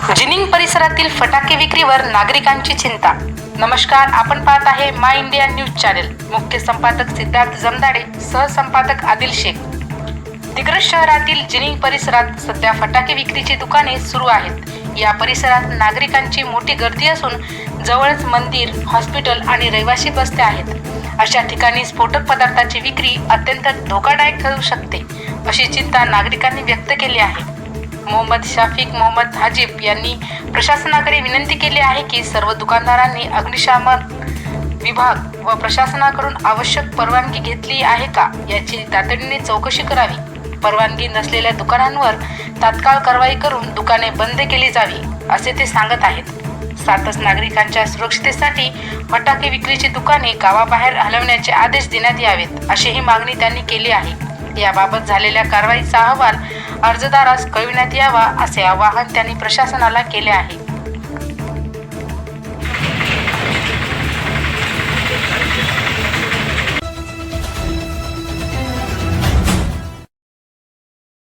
Ginning परिसरातील फटाके विक्रीवर नागरिकांची चिंता. नमस्कार आपण पाहत आहे माय इंडिया न्यूज चॅनेल. मुख्य संपादक सिद्धार्थ जमदाडे सहसंपादक आदिल शेख. दिग्रस शहरातील जिनिंग परिसरात सध्या फटाके विक्रीची दुकाने सुरू आहेत. या परिसरात नागरिकांची मोठी गर्दी असून जवळच मंदिर हॉस्पिटल आणि रहिवासी बसते आहेत. अशा ठिकाणी स्फोटक पदार्थाची विक्री अत्यंत धोकादायक ठरू शकते अशी चिंता नागरिकांनी व्यक्त केली आहे. मोहम्मद शाफिक मोहम्मद हाजीब यांनी प्रशासनाकडे विनंती केली आहे की सर्व दुकानदारांनी अग्निशामन विभाग व प्रशासनाकडून आवश्यक परवानगी घेतली आहे का? याची तातडीने चौकशी करावी. परवानगी नसलेल्या दुकानांवर तात्काळ कारवाई करून दुकाने बंद केली जावी असे ते सांगत आहेत. सातच नागरिकांच्या सुरक्षितेसाठी फटाके विक्रीची दुकाने गावाबाहेर हलवण्याचे आदेश देण्यात यावेत अशीही मागणी त्यांनी केली आहे. याबाबत झालेल्या कारवाईचा अहवाल अर्जदारास कळविण्यात यावा असे आवाहन त्यांनी प्रशासनाला केले आहे.